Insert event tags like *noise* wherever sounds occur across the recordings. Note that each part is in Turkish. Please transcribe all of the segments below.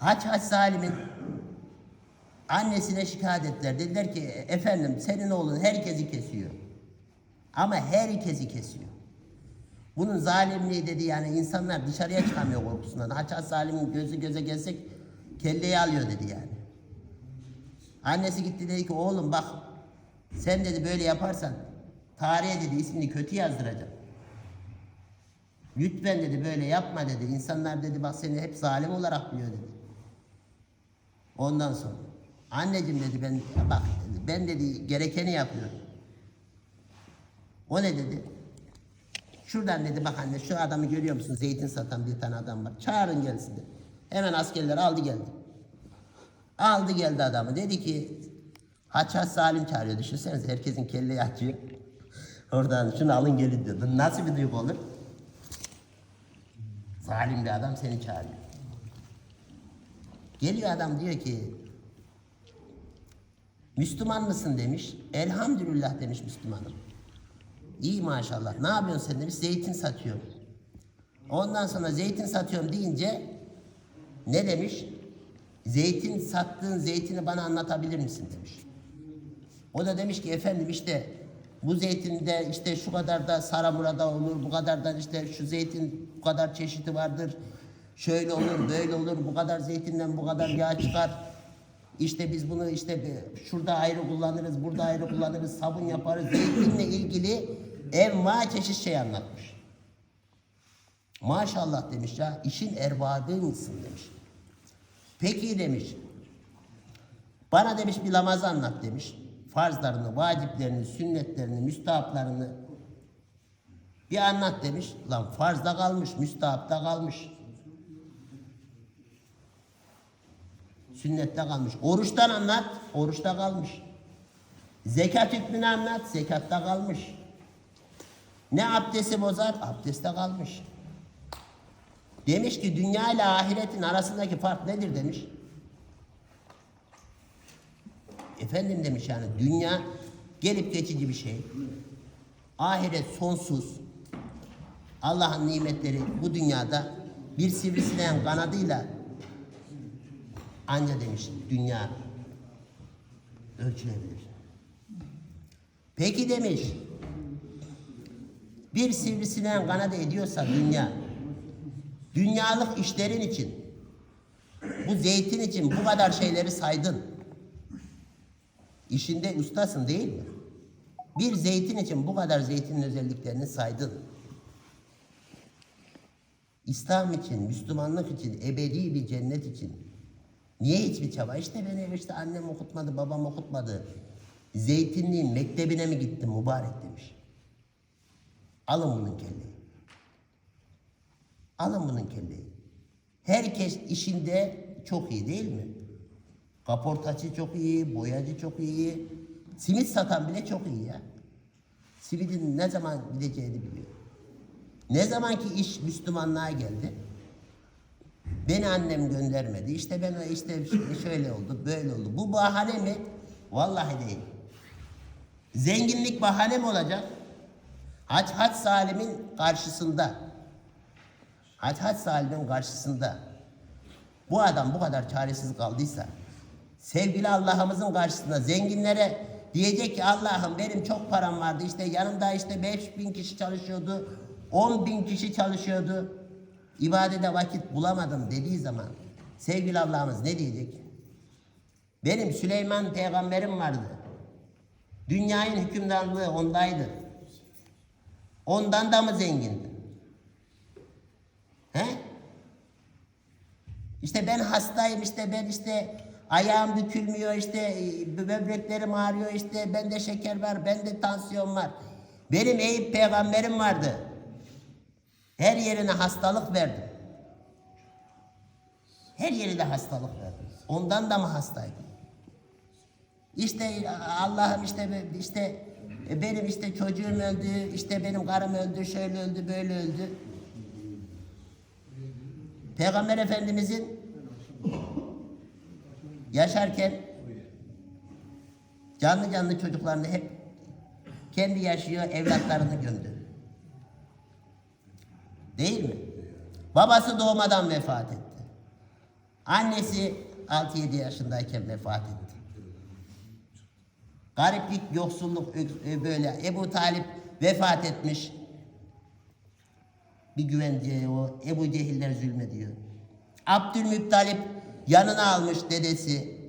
Haç Haç Salim'in annesine şikayet ettiler. Dediler ki efendim senin oğlun herkesi kesiyor. Ama herkesi kesiyor. Bunun zalimliği dedi yani insanlar dışarıya çıkamıyor korkusundan. Haç Haç Salim'in gözü göze gelsek kelleyi alıyor dedi yani. Annesi gitti dedi ki oğlum bak sen dedi böyle yaparsan tarihe dedi ismini kötü yazdıracağım. Lütfen dedi böyle yapma dedi. İnsanlar dedi bak seni hep zalim olarak biliyor dedi. Ondan sonra anneciğim dedi ben bak ben dedi gerekeni yapıyorum. O ne dedi? Şuradan dedi bak anne şu adamı görüyor musun? Zeytin satan bir tane adam var. Çağırın gelsin dedi. Hemen askerler aldı geldi. Aldı geldi adamı. Dedi ki Haçhaç Salim çağırıyor. Düşünsenize herkesin kelleyi açıyor. *laughs* Oradan şunu alın gelin diyor. Nasıl bir duygu olur? Zalim bir adam seni çağırıyor. Geliyor adam diyor ki Müslüman mısın demiş. Elhamdülillah demiş Müslümanım. İyi maşallah. Ne yapıyorsun sen demiş. Zeytin satıyorum. Ondan sonra zeytin satıyorum deyince ne demiş? Zeytin sattığın zeytini bana anlatabilir misin demiş. O da demiş ki efendim işte bu zeytinde işte şu kadar da saramurada olur, bu kadar da işte şu zeytin bu kadar çeşidi vardır. Şöyle olur, böyle olur, bu kadar zeytinden bu kadar yağ çıkar. İşte biz bunu işte şurada ayrı kullanırız, burada ayrı kullanırız, sabun yaparız. Zeytinle ilgili enva çeşit şey anlatmış. Maşallah demiş ya, işin erbabı mısın demiş. Peki demiş. Bana demiş bir namazı anlat demiş. Farzlarını, vaciplerini, sünnetlerini, müstahaplarını bir anlat demiş. Lan farzda kalmış, müstahapta kalmış. Sünnette kalmış. Oruçtan anlat, oruçta kalmış. Zekat hükmünü anlat, zekatta kalmış. Ne abdesti bozar? Abdestte kalmış. Demiş ki dünya ile ahiretin arasındaki fark nedir demiş. Efendim demiş yani dünya gelip geçici bir şey. Ahiret sonsuz. Allah'ın nimetleri bu dünyada bir sivrisineğin kanadıyla anca demiş dünya ölçülebilir. Peki demiş bir sivrisineğin kanadı ediyorsa dünya dünyalık işlerin için bu zeytin için bu kadar şeyleri saydın. İşinde ustasın değil mi? Bir zeytin için bu kadar zeytinin özelliklerini saydın. İslam için, Müslümanlık için, ebedi bir cennet için. Niye hiçbir çaba? İşte beni işte annem okutmadı, babam okutmadı. Zeytinliğin mektebine mi gittim mübarek demiş. Alın bunun kelleyi. Alın bunun kelleyi. Herkes işinde çok iyi değil mi? Kaportacı çok iyi, boyacı çok iyi. Simit satan bile çok iyi ya. Simidin ne zaman gideceğini biliyor. Ne zaman ki iş Müslümanlığa geldi, beni annem göndermedi. İşte ben işte şöyle oldu, böyle oldu. Bu bahane mi? Vallahi değil. Zenginlik bahane mi olacak? Haç Haç Salim'in karşısında. Haç Haç Salim'in karşısında. Bu adam bu kadar çaresiz kaldıysa, sevgili Allah'ımızın karşısında zenginlere diyecek ki Allah'ım benim çok param vardı işte yanımda işte 5000 kişi çalışıyordu, 10 bin kişi çalışıyordu. İbadete vakit bulamadım dediği zaman sevgili Allah'ımız ne diyecek? Benim Süleyman peygamberim vardı. Dünyanın hükümdarlığı ondaydı. Ondan da mı zengindi? He? İşte ben hastayım işte ben işte ayağım bükülmüyor işte e, böbreklerim ağrıyor işte bende şeker var bende tansiyon var. Benim Eyüp peygamberim vardı. Her yerine hastalık verdim. Her yerine hastalık verdim. Ondan da mı hastaydım? İşte Allah'ım işte işte e, benim işte çocuğum öldü, işte benim karım öldü, şöyle öldü, böyle öldü. Peygamber Efendimizin yaşarken canlı canlı çocuklarını hep kendi yaşıyor, evlatlarını gömdü. Değil mi? Babası doğmadan vefat etti. Annesi 6-7 yaşındayken vefat etti. Gariplik, yoksulluk böyle. Ebu Talip vefat etmiş. Bir güvenceye o Ebu Cehiller zulmediyor. Abdülmuttalip yanına almış dedesi.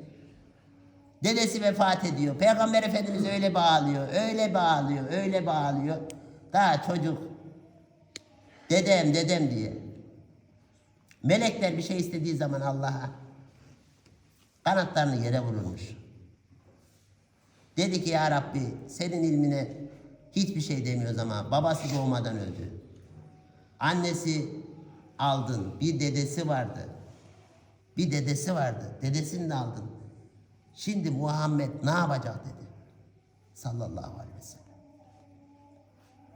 Dedesi vefat ediyor. Peygamber Efendimiz öyle bağlıyor, öyle bağlıyor, öyle bağlıyor. Daha çocuk dedem dedem diye. Melekler bir şey istediği zaman Allah'a kanatlarını yere vururmuş. Dedi ki ya Rabbi senin ilmine hiçbir şey demiyoruz ama babası doğmadan öldü. Annesi aldın. Bir dedesi vardı. Bir dedesi vardı. Dedesini de aldın. Şimdi Muhammed ne yapacak dedi. Sallallahu aleyhi ve sellem.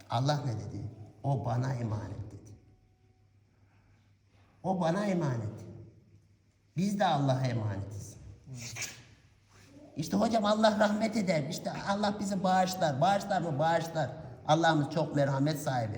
Allah ne dedi? O bana emanet dedi. O bana emanet. Biz de Allah'a emanetiz. İşte hocam Allah rahmet eder. İşte Allah bizi bağışlar. Bağışlar mı? Bağışlar. Allah'ımız çok merhamet sahibi.